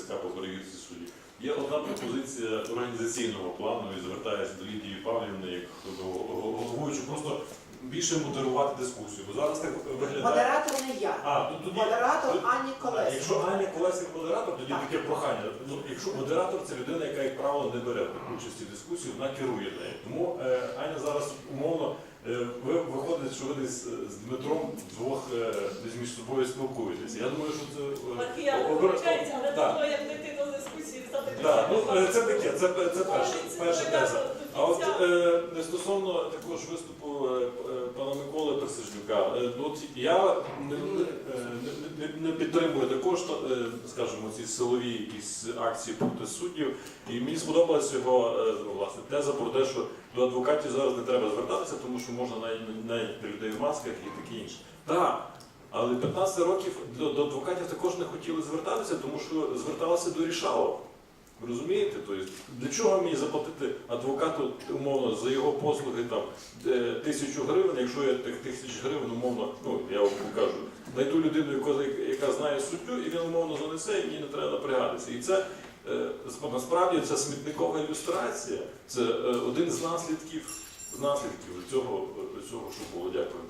ТСК по перевірці судді. Є одна пропозиція організаційного плану і звертаюся до Лідії Павлівни як до головуючого, просто більше модерувати дискусію. Бо зараз так виглядає. Модератор не я. А, тут тоді Модератор Ані Так, Колес. Якщо Аня Колесник модератор, тоді Так. таке прохання. Ну, якщо модератор це людина, яка, як правило, не бере участі в дискусії, вона керує нею. Тому е, Аня зараз умовно е, ви виходить, що ви десь е, з Дмитром вдвох е, десь між собою спілкуєтеся. Я думаю, що це е, Маркіян обов'язково. виходить, але як дійти до дискусії, стати Так, ну це таке, це, це також виступу е, е, пана Миколи Присяжнюка, е, от я не, не, не, підтримую також, скажімо, ці силові якісь акції проти суддів. І мені сподобалася його ну, власне теза про те, що до адвокатів зараз не треба звертатися, тому що можна навіть навіть людей в масках і таке інше. Так. Але 15 років до, до адвокатів також не хотіли звертатися, тому що зверталися до рішалок. Ви розумієте? Тобто, для чого мені заплатити адвокату умовно за його послуги там е, тисячу гривень, якщо я тих тисяч гривень умовно, ну я вам кажу, знайду людину, яка, яка знає суддю, і він умовно занесе, і мені не треба напрягатися. І це е, насправді це смітникова ілюстрація, це е, один з наслідків з наслідків цього, цього, що було. Дякую.